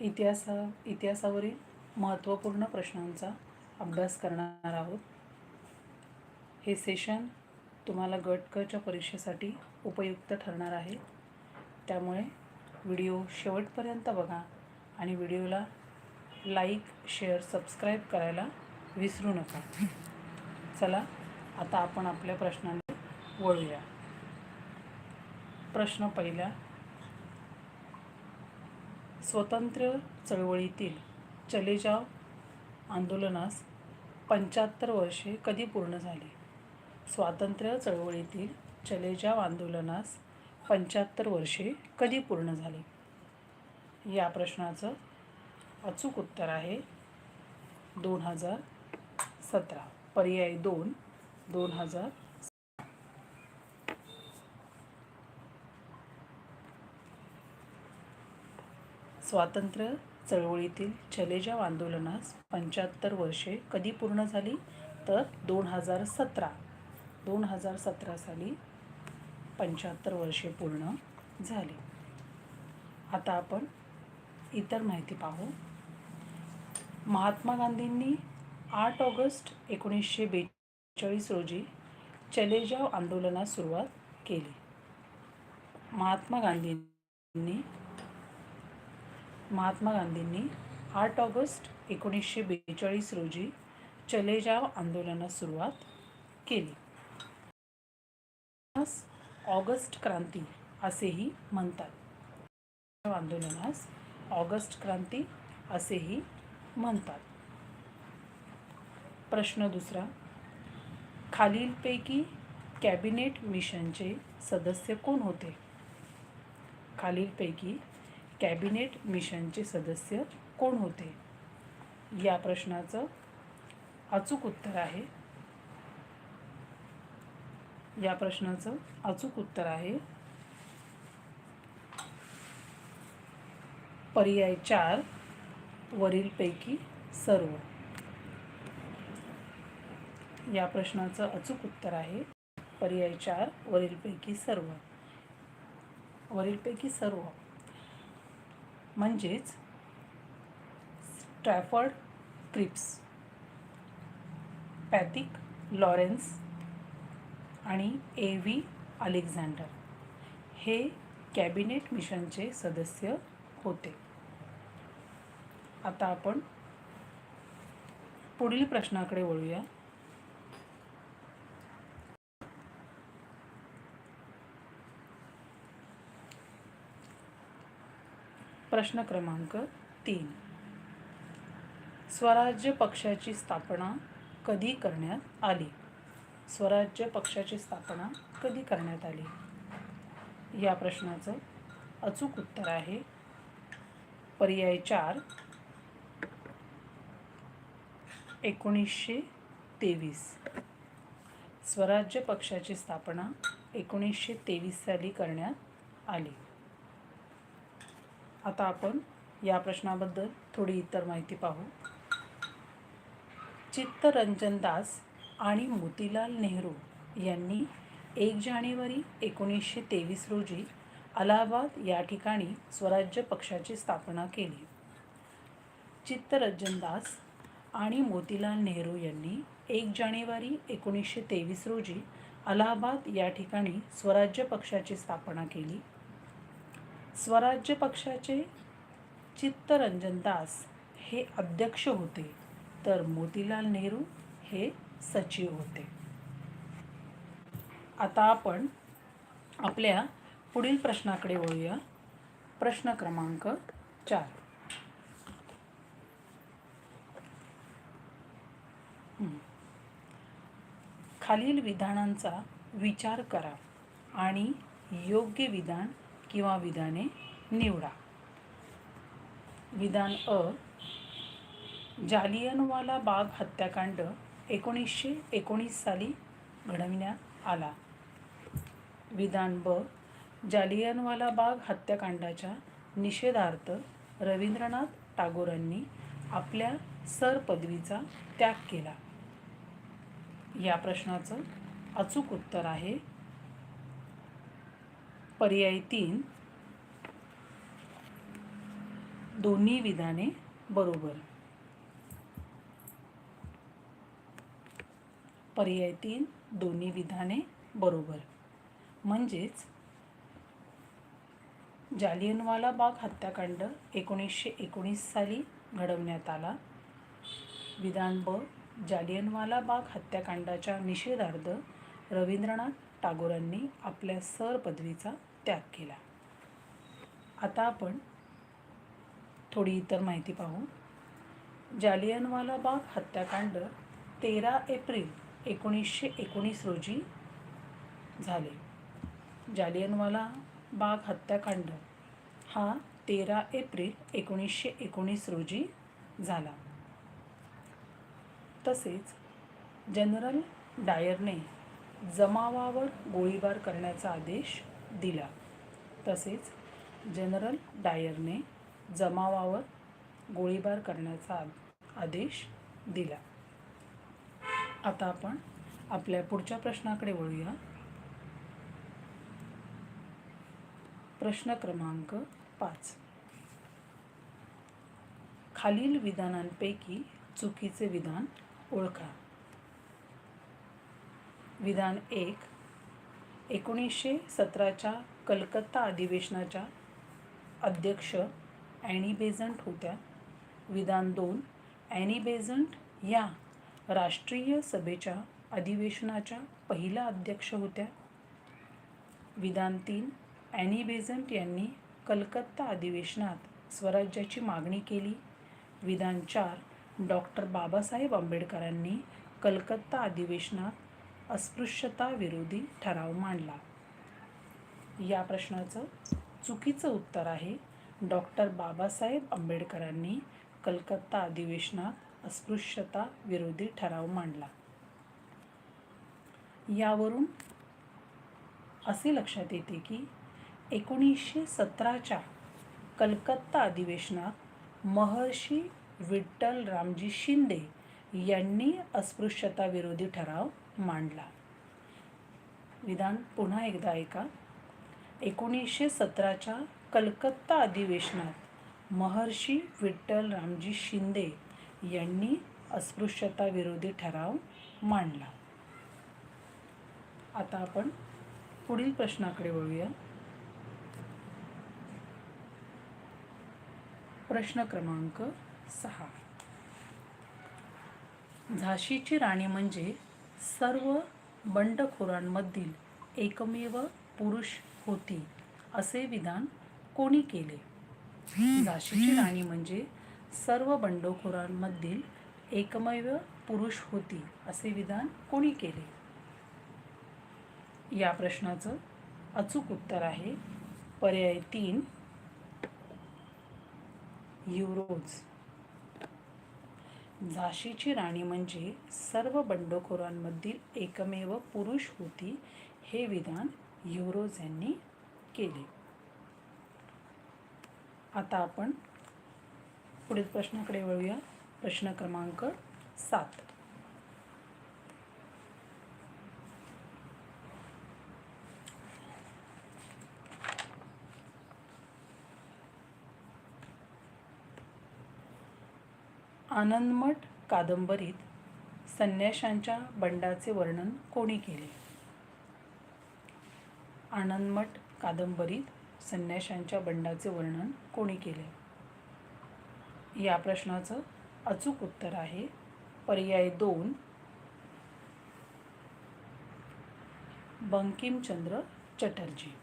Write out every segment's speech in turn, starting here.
इतिहासा इतिहासावरील महत्त्वपूर्ण प्रश्नांचा अभ्यास करणार आहोत. हे सेशन तुम्हाला गट कच्या परीक्षेसाठी उपयुक्त ठरणार आहे. त्यामुळे व्हिडिओ शेवटपर्यंत बघा आणि व्हिडिओला लाईक शेअर सबस्क्राईब करायला विसरू नका. चला आता आपण आपल्या प्रश्नांना वळूया. प्रश्न पहिला स्वतंत्र चळवळीतील चले जाव आंदोलनास पंच्याहत्तर वर्षे कधी पूर्ण झाली? स्वातंत्र्य चळवळीतील चले जाव आंदोलनास पंच्याहत्तर वर्षे कधी पूर्ण झाली? या प्रश्नाचं अचूक उत्तर आहे दोन हजार सतरा. पर्याय दोन दोन हजार स्वातंत्र्य चळवळीतील चलेजाव आंदोलनास पंच्याहत्तर वर्षे कधी पूर्ण झाली? तर दोन हजार सतरा. दोन हजार सतरा साली पंच्याहत्तर वर्षे पूर्ण झाली. आता आपण इतर माहिती पाहू. महात्मा गांधींनी आठ ऑगस्ट एकोणीसशे बेचाळीस रोजी चलेजाव आंदोलनास सुरुवात केली. महात्मा गांधींनी महात्मा गांधींनी आठ ऑगस्ट एकोणीसशे बेचाळीस रोजी चले जाव आंदोलनास सुरुवात केली. ऑगस्ट क्रांती असेही म्हणतात. आंदोलनास ऑगस्ट क्रांती असेही म्हणतात. प्रश्न दुसरा खालीलपैकी कॅबिनेट मिशनचे सदस्य कोण होते? खालीलपैकी कॅबिनेट मिशनचे सदस्य कोण होते? या प्रश्नाचं अचूक उत्तर आहे. या प्रश्नाचं अचूक उत्तर आहे. पर्याय चार वरीलपैकी सर्व. या प्रश्नाचं अचूक उत्तर आहे. पर्याय चार वरीलपैकी सर्व. वरीलपैकी सर्व. म्हणजेच स्ट्रॅफर्ड क्रिप्स पॅथिक लॉरेन्स आणि ए व्ही अलेक्झांडर हे कॅबिनेट मिशनचे सदस्य होते. आता आपण पुढील प्रश्नाकडे वळूया. प्रश्न क्रमांक तीन. स्वराज्य पक्षाची स्थापना कधी करण्यात आली? स्वराज्य पक्षाची स्थापना कधी करण्यात आली? या प्रश्नाचं अचूक उत्तर आहे. पर्याय चार. एकोणीसशे तेवीस. स्वराज्य पक्षाची स्थापना एकोणीसशे तेवीस साली करण्यात आली. आता आपण या प्रश्नाबद्दल थोडी इतर माहिती पाहू. चित्तरंजन दास आणि मोतीलाल नेहरू यांनी एक जानेवारी एकोणीसशे तेवीस रोजी अलाहाबाद या ठिकाणी स्वराज्य पक्षाची स्थापना केली. चित्तरंजन दास आणि मोतीलाल नेहरू यांनी एक जानेवारी एकोणीसशे तेवीस रोजी अलाहाबाद या ठिकाणी स्वराज्य पक्षाची स्थापना केली. स्वराज्य पक्षाचे चित्तरंजन दास हे अध्यक्ष होते. तर मोतीलाल नेहरू हे सचिव होते. आता आपण आपल्या पुढील प्रश्नाकडे वळूया. प्रश्न क्रमांक चार. खालील विधानांचा विचार करा आणि योग्य विधान किंवा विधाने निवडा. विधान अ. जालियनवाला बाग हत्याकांड एकोणीसशे एकोणीस साली घडविण्यात आला. विधान ब. जालियनवाला बाग हत्याकांडाच्या निषेधार्थ रवींद्रनाथ टागोरांनी आपल्या सर पदवीचा त्याग केला. या प्रश्नाचं अचूक उत्तर आहे पर्याय तीन. दोन्ही विधाने बरोबर. पर्याय तीन दोन्ही विधाने बरोबर. म्हणजेच जालियनवाला बाग हत्याकांड एकोणीसशे एकोणीस साली घडवण्यात आला. विधान ब जालियनवाला बाग हत्याकांडाच्या निषेधार्थ रवींद्रनाथ टागोरांनी आपल्या सर पदवीचा त्याग केला. आता आपण थोडी इतर माहिती पाहू. जालियनवाला बाग हत्याकांड तेरा एप्रिल एकोणीसशे एकोणीस रोजी झाले. जालियनवाला बाग हत्याकांड हा तेरा एप्रिल एकोणीसशे एकोणीस रोजी झाला. तसेच जनरल डायरने जमावावर गोळीबार करण्याचा आदेश दिला. तसेच जनरल डायरने जमावावर गोळीबार करण्याचा आ- आदेश दिला. आता आपण आपल्या पुढच्या प्रश्नाकडे वळूया. प्रश्न क्रमांक पाच. खालील विधानांपैकी चुकीचे विधान ओळखा. विधान एक एकोणीसशे सतराच्या कलकत्ता अधिवेशनाच्या अध्यक्ष ॲनी बेझंट होत्या. विधान दोन ॲनी बेझंट या राष्ट्रीय सभेच्या अधिवेशनाच्या पहिल्या अध्यक्ष होत्या. विधान तीन ॲनी बेझंट यांनी कलकत्ता अधिवेशनात स्वराज्याची मागणी केली. विधान चार डॉक्टर बाबासाहेब आंबेडकरांनी कलकत्ता अधिवेशनात अस्पृश्यता विरोधी ठराव मांडला. या प्रश्नाचं चुकीचं उत्तर आहे. डॉक्टर बाबासाहेब आंबेडकरांनी कलकत्ता अधिवेशनात अस्पृश्यता विरोधी ठराव मांडला. यावरून असे लक्षात येते की एकोणीसशे सतराच्या कलकत्ता अधिवेशनात महर्षी विठ्ठल रामजी शिंदे यांनी अस्पृश्यता विरोधी ठराव मांडला. विधान पुन्हा एकदा ऐका. एकोणीसशे सतराच्या कलकत्ता अधिवेशनात महर्षी विठ्ठल रामजी शिंदे यांनी अस्पृश्यता विरोधी ठराव मांडला. आता आपण पुढील प्रश्नाकडे वळूया. प्रश्न क्रमांक सहा. झाशीची राणी म्हणजे सर्व बंडखोरांमधील एकमेव पुरुष होती असे विधान कोणी केले? झाशीची राणी म्हणजे सर्व बंडखोरांमधील एकमेव पुरुष होती असे विधान कोणी केले? या प्रश्नाचं अचूक उत्तर आहे पर्याय तीन युरोज झाशीची राणी म्हणजे सर्व बंडखोरांमधील एकमेव पुरुष होती हे विधान युरोज यांनी केले. आता आपण पुढील प्रश्नाकडे वळूया. प्रश्न क्रमांक सात. आनंदमठ कादंबरीत संन्याशांच्या बंडाचे वर्णन कोणी केले? आनंदमठ कादंबरीत संन्याशांच्या बंडाचे वर्णन कोणी केले? या प्रश्नाचं अचूक उत्तर आहे पर्याय दोन. बंकिमचंद्र चटर्जी.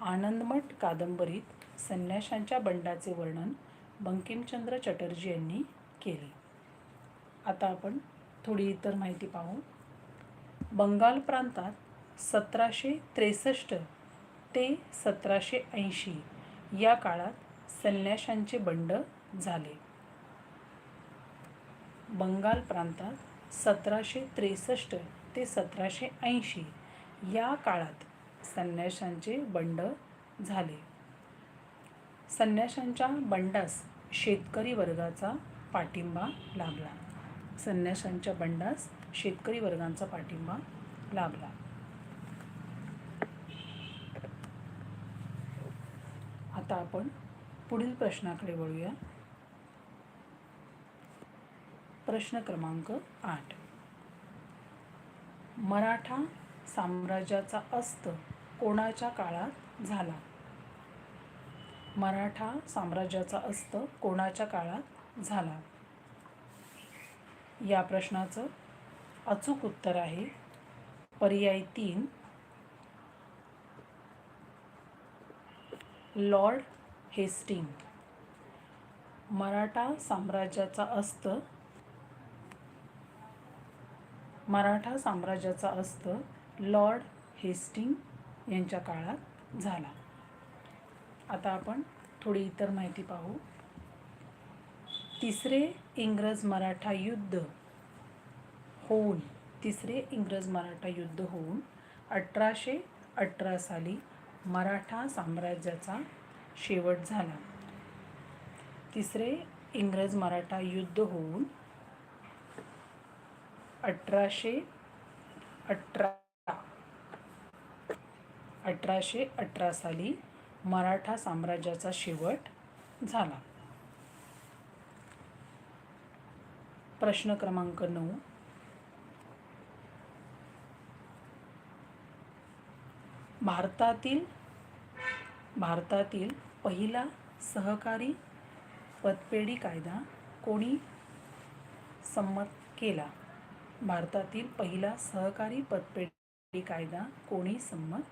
आनंदमठ कादंबरीत संन्याशांच्या बंडाचे वर्णन बंकिमचंद्र चटर्जी यांनी केले. आता आपण थोडी इतर माहिती पाहू. बंगाल प्रांतात सतराशे त्रेसष्ट ते सतराशे ऐंशी या काळात संन्याशांचे बंड झाले. बंगाल प्रांतात सतराशे त्रेसष्ट ते सतराशे ऐंशी या काळात संन्याशांचे बंड झाले. संन्याशांच्या बंडास शेतकरी वर्गाचा पाठिंबा लाभला. संन्याशांच्या बंडास शेतकरी वर्गांचा पाठिंबा लाभला. आता आपण पुढील प्रश्नाकडे वळूया. प्रश्न क्रमांक आठ. मराठा साम्राज्याचा अस्त कोणाच्या काळात झाला? मराठा साम्राज्याचा अस्त कोणाच्या काळात झाला. या प्रश्नाचं अचूक उत्तर आहे. पर्याय तीन. Lord Hasting. मराठा साम्राज्याचा अस्त. मराठा साम्राज्याचा अस्त लॉर्ड हेस्टिंग यांच्या काळात झाला. आता आपण थोडी इतर माहिती पाहू. तिसरे इंग्रज मराठा युद्ध होऊन तिसरे इंग्रज मराठा युद्ध होऊन अठराशे अठरा साली मराठा साम्राज्याचा शेवट झाला. तिसरे इंग्रज मराठा युद्ध होऊन अठराशे अठरा अठराशे अठरा साली मराठा साम्राज्याचा शेवट झाला. प्रश्न क्रमांक नऊ. भारतातील भारतातील पहिला सहकारी पतपेढी कायदा कोणी संमत केला? भारतातील पहिला सहकारी पतपेढी कायदा कोणी संमत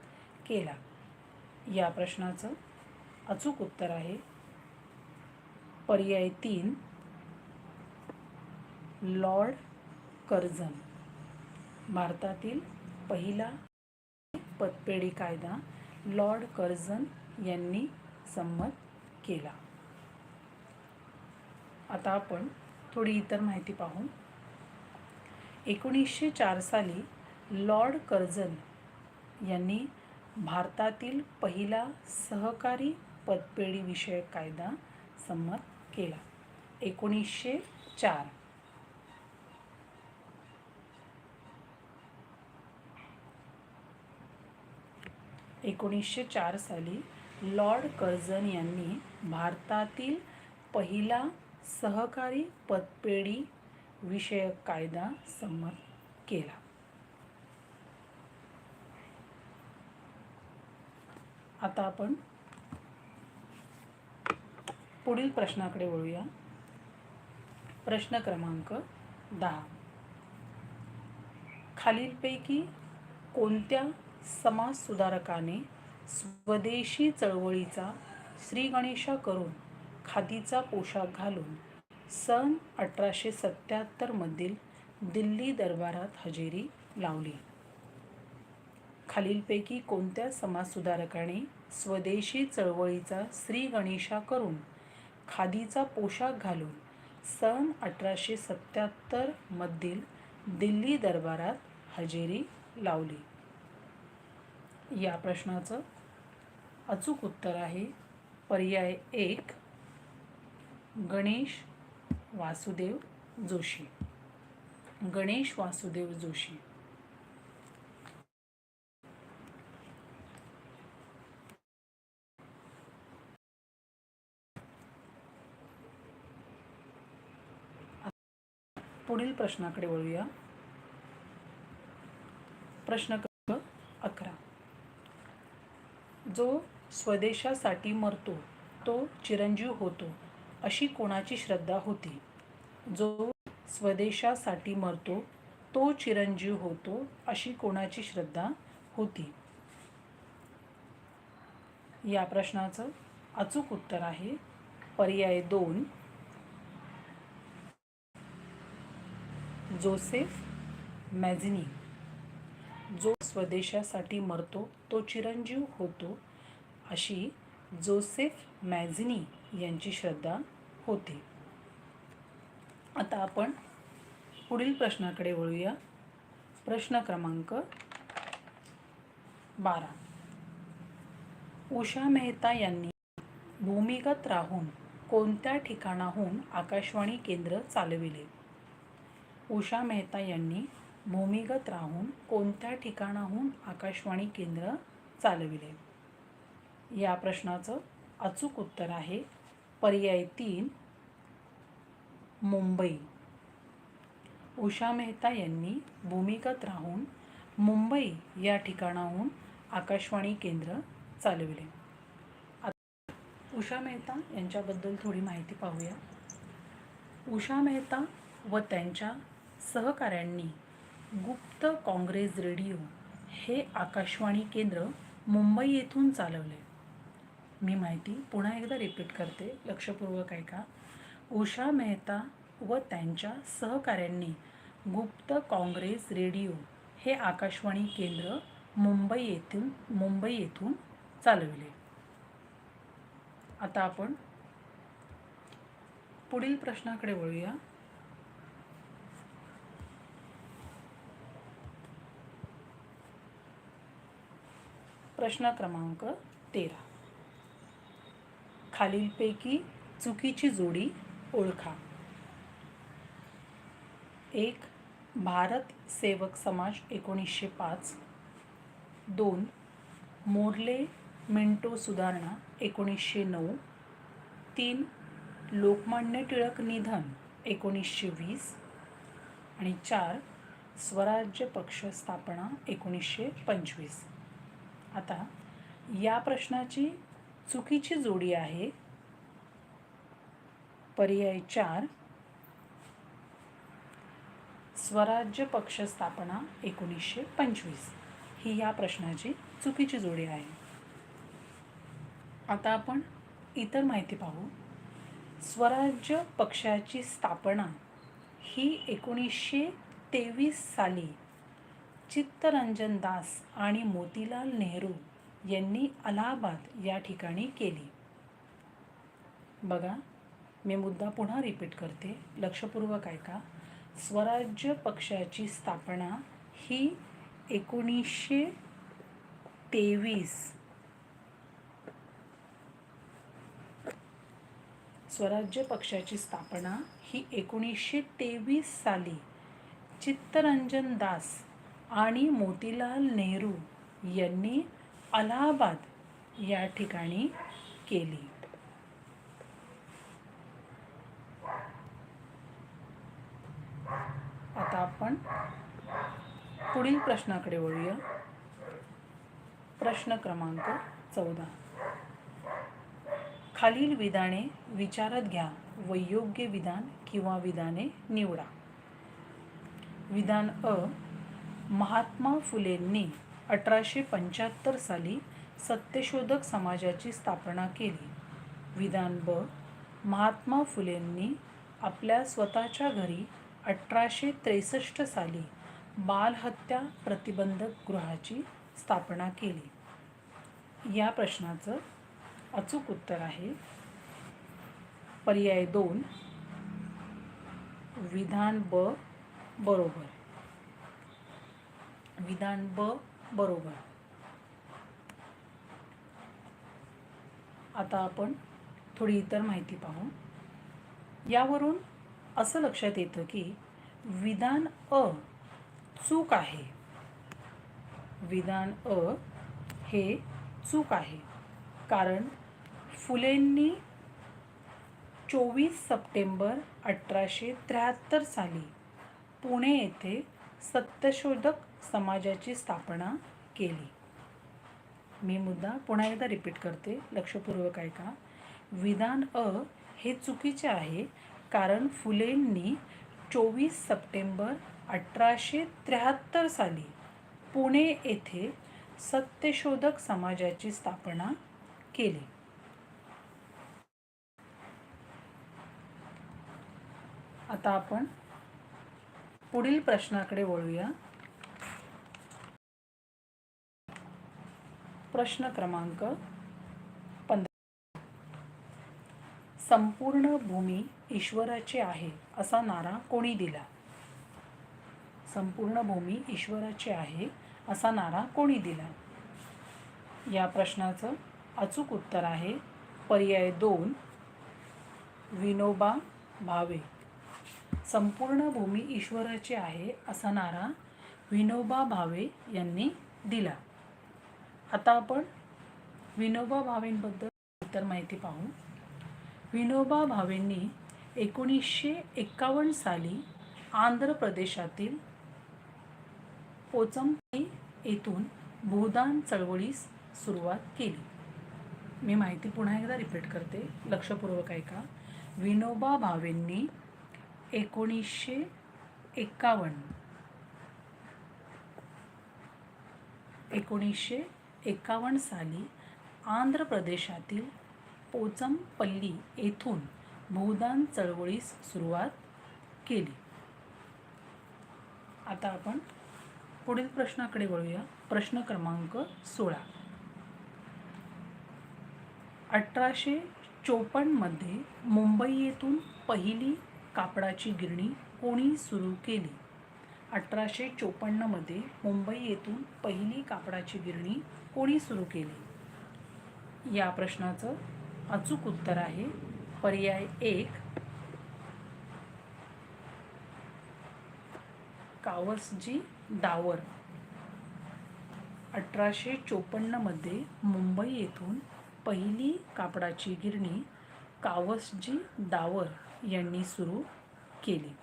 केला? या प्रश्नाचं अचूक उत्तर आहे. पर्याय तीन लॉर्ड कर्झन. भारतातील पहिला पतपेढी कायदा लॉर्ड कर्झन यांनी संमत केला. आता आपण थोडी इतर माहिती पाहू. एकोणीसशे चार साली लॉर्ड कर्झन यांनी भारतातील पहिला सहकारी पतपेढी विषयक कायदा संमत केला. एकोणीसशे चार एकोणीसशे चार साली लॉर्ड कर्झन यांनी भारतातील पहिला सहकारी पतपेढी विषयक कायदा संमत केला. आता आपण पुढील प्रश्नाकडे वळूया. प्रश्न क्रमांक दहा. खालीलपैकी कोणत्या समाजसुधारकाने स्वदेशी चळवळीचा श्रीगणेशा करून खादीचा पोशाख घालून सन अठराशे सत्याहत्तरमधील दिल्ली दरबारात हजेरी लावली. खालीलपैकी कोणत्या समाजसुधारकाने स्वदेशी चळवळीचा श्रीगणेशा करून खादीचा पोशाख घालून सन अठराशे सत्याहत्तरमधील दिल्ली दरबारात हजेरी लावली? या प्रश्नाचं अचूक उत्तर आहे. पर्याय एक गणेश वासुदेव जोशी. गणेश वासुदेव जोशी. पुढील प्रश्नाकडे वळूया. प्रश्न क्रमांक अकरा जो स्वदेशासाठी मरतो तो चिरंजीव होतो अशी कोणाची श्रद्धा होती? जो स्वदेशासाठी मरतो तो चिरंजीव होतो अशी कोणाची श्रद्धा होती? या प्रश्नाचं अचूक उत्तर आहे पर्याय दोन. Joseph Mazzini. जो स्वदेशासाठी मरतो तो चिरंजीव होतो अशी जोसेफ मॅझिनी यांची श्रद्धा होती. आता आपण पुढील प्रश्नाकडे वळूया. प्रश्न क्रमांक बारा. उषा मेहता यांनी भूमिगत राहून कोणत्या ठिकाणाहून आकाशवाणी केंद्र चालविले? उषा मेहता यांनी भूमिगत राहून कोणत्या ठिकाणाहून आकाशवाणी केंद्र चालविले? या प्रश्नाचं अचूक उत्तर आहे पर्याय तीन मुंबई. उषा मेहता यांनी भूमिगत राहून मुंबई या ठिकाणाहून आकाशवाणी केंद्र चालविले. उषा मेहता यांच्याबद्दल थोडी माहिती पाहूया. उषा मेहता व त्यांच्या सहकाऱ्यांनी गुप्त काँग्रेस रेडिओ हे आकाशवाणी केंद्र मुंबई येथून चालवले मी माहिती पुन्हा एकदा रिपीट करते लक्षपूर्वक ऐका. उषा मेहता व त्यांच्या सहकाऱ्यांनी गुप्त काँग्रेस रेडिओ हे आकाशवाणी केंद्र मुंबई येथून मुंबई येथून चालविले. आता आपण पुढील प्रश्नाकडे वळूया. प्रश्न क्रमांक तेरा. खालीलपैकी चुकीची जोडी ओळखा. एक भारत सेवक समाज एकोणीसशे पाच. दोन मोर्ले मिंटो सुधारणा एकोणीसशे नऊ. तीन लोकमान्य टिळक निधन एकोणीसशे वीस. आणि चार स्वराज्य पक्ष स्थापना एकोणीसशे पंचवीस. आता या प्रश्नाची चुकीची जोडी आहे. पर्याय चार. स्वराज्य पक्ष स्थापना एकोणीसशे पंचवीस. ही या प्रश्नाची चुकीची जोडी आहे. आता आपण इतर माहिती पाहू. स्वराज्य पक्षाची स्थापना ही एकोणीसशे तेवीस साली चित्तरंजन दास आणि मोतीलाल नेहरू यांनी अलाहाबाद या ठिकाणी केली. बघा मी मुद्दा पुन्हा रिपीट करते. लक्षपूर्वक ऐका. स्वराज्य पक्षाची स्थापना ही एकोणीसशे तेवीस. स्वराज्य पक्षाची स्थापना ही एकोणीसशे तेवीस साली चित्तरंजन दास आणि मोतीलाल नेहरू यांनी अलाहाबाद या ठिकाणी केली. आता आपण पुढील प्रश्नाकडे वळूया. प्रश्न क्रमांक चौदा. खालील विधाने विचारात घ्या व योग्य विधान किंवा विधाने निवडा. विधान अ महात्मा फुलेंनी अठराशे पंच्याहत्तर साली सत्यशोधक समाजाची स्थापना केली. विधान ब. महात्मा फुलेंनी आपल्या स्वतःच्या घरी अठराशे त्रेसष्ट साली बालहत्या प्रतिबंधक गृहाची स्थापना केली. या प्रश्नाचं अचूक उत्तर आहे. पर्याय दोन. विधान ब. बरोबर. विधान ब बरोबर. आता आपण थोडी इतर माहिती पाहू. यावरून असं लक्षात येतं की विधान अ चूक आहे. विधान अ हे चूक आहे. कारण फुलेंनी चोवीस सप्टेंबर अठराशे त्र्याहत्तर साली पुणे येथे सत्यशोधक समाजाची स्थापना केली. मी मुद्दा पुन्हा एकदा रिपीट करते. लक्षपूर्वक ऐका. विधान अ हे चुकीचे आहे कारण फुलेंनी चोवीस सप्टेंबर अठराशे त्र्याहत्तर साली पुणे येथे सत्यशोधक समाजाची स्थापना केली. आता आपण पुढील प्रश्नाकडे वळूया. प्रश्न क्रमांक पंधरा. संपूर्ण भूमी ईश्वराची आहे असा नारा कोणी दिला? संपूर्ण भूमी ईश्वराची आहे असा नारा कोणी दिला? या प्रश्नाचं अचूक उत्तर आहे पर्याय दोन विनोबा भावे. संपूर्ण भूमी ईश्वराची आहे असा नारा विनोबा भावे यांनी दिला. आता आपण विनोबा भावेंबद्दल इतर माहिती पाहू. विनोबा भावेंनी एकोणीसशे एक्कावन्न साली आंध्र प्रदेशातील पोचमपल्ली येथून भूदान चळवळीस सुरुवात केली. मी माहिती पुन्हा एकदा रिपीट करते. लक्षपूर्वक ऐका. विनोबा भावेंनी एकोणीसशे एक्कावन्न एकोणीसशे एकावन्न साली आंध्र प्रदेशातील पोचमपल्ली येथून भूदान चळवळीस सुरुवात केली. आता आपण पुढील प्रश्नाकडे वळूया. प्रश्न क्रमांक सोळा. अठराशे चोपन्नमध्ये मुंबई येथून पहिली कापडाची गिरणी कोणी सुरू केली? अठराशे चोपन्नमध्ये मुंबई येथून पहिली कापडाची गिरणी कोणी सुरू केली? या प्रश्नाचं अचूक उत्तर आहे पर्याय एक. कावसजी दावर. अठराशे चोपन्नमध्ये मुंबई येथून पहिली कापडाची गिरणी कावसजी दावर यांनी सुरू केली.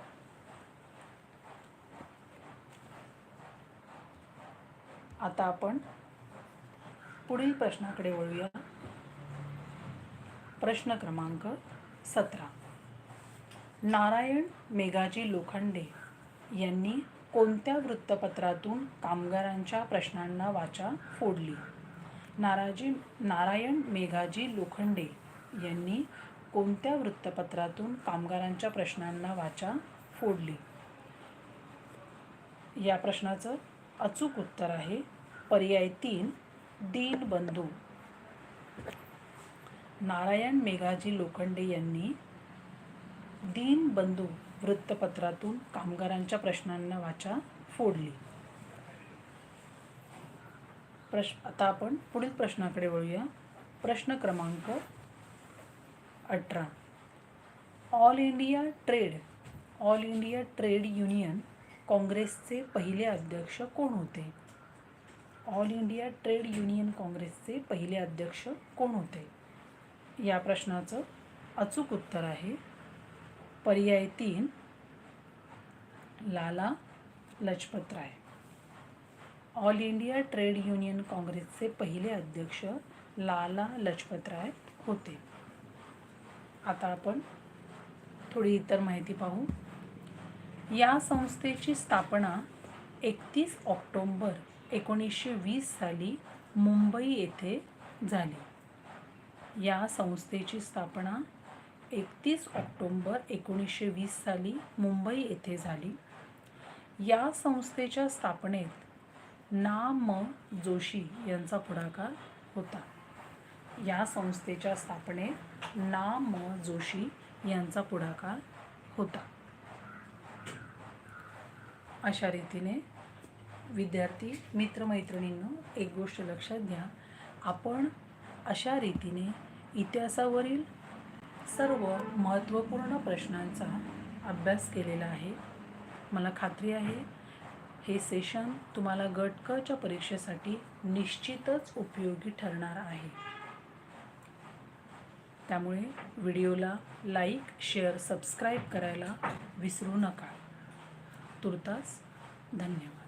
आता आपण पुढील प्रश्नाकडे वळूया. प्रश्न क्रमांक सतरा. नारायण मेघाजी लोखंडे यांनी कोणत्या वृत्तपत्रातून कामगारांच्या प्रश्नांना वाचा फोडली? नाराजी नारायण मेघाजी लोखंडे यांनी कोणत्या वृत्तपत्रातून कामगारांच्या प्रश्नांना वाचा फोडली? या प्रश्नाचं अचूक उत्तर आहे. पर्याय तीन दीनबंधू नारायण मेघाजी लोखंडे यांनी दीनबंधू वृत्तपत्रातून कामगारांच्या प्रश्नांना वाचा फोडली. प्रश्न आता आपण पुढील प्रश्नाकडे वळूया. प्रश्न क्रमांक अठरा. All India Trade All India Trade Union काँग्रेसचे पहिले अध्यक्ष कोण होते? ऑल इंडिया ट्रेड युनियन काँग्रेसचे पहिले अध्यक्ष कोण होते? या प्रश्नाचं अचूक उत्तर आहे. पर्याय तीन Lala Lajpat Rai All India Trade Union काँग्रेसचे पहिले अध्यक्ष लाला लजपतराय होते. आता आपण थोडी इतर माहिती पाहू. या संस्थेची स्थापना एकतीस ऑक्टोंबर एकोणीसशे वीस साली मुंबई येथे झाली. या संस्थेची स्थापना एकतीस ऑक्टोंबर एकोणीसशे वीस साली मुंबई येथे झाली. या संस्थेच्या स्थापनेत ना म जोशी यांचा पुढाकार होता. या संस्थेच्या स्थापनेत ना म जोशी यांचा पुढाकार होता. अशा रीतीने विद्यार्थी मित्रमैत्रिणींनो एक गोष्ट लक्षात घ्या. आपण अशा रीतीने इतिहासावरील सर्व महत्त्वपूर्ण प्रश्नांचा अभ्यास केलेला आहे. मला खात्री आहे हे सेशन तुम्हाला गट परीक्षेसाठी निश्चितच उपयोगी ठरणार आहे. त्यामुळे व्हिडिओला लाईक शेअर सबस्क्राईब करायला विसरू नका. तुर्तास धन्यवाद.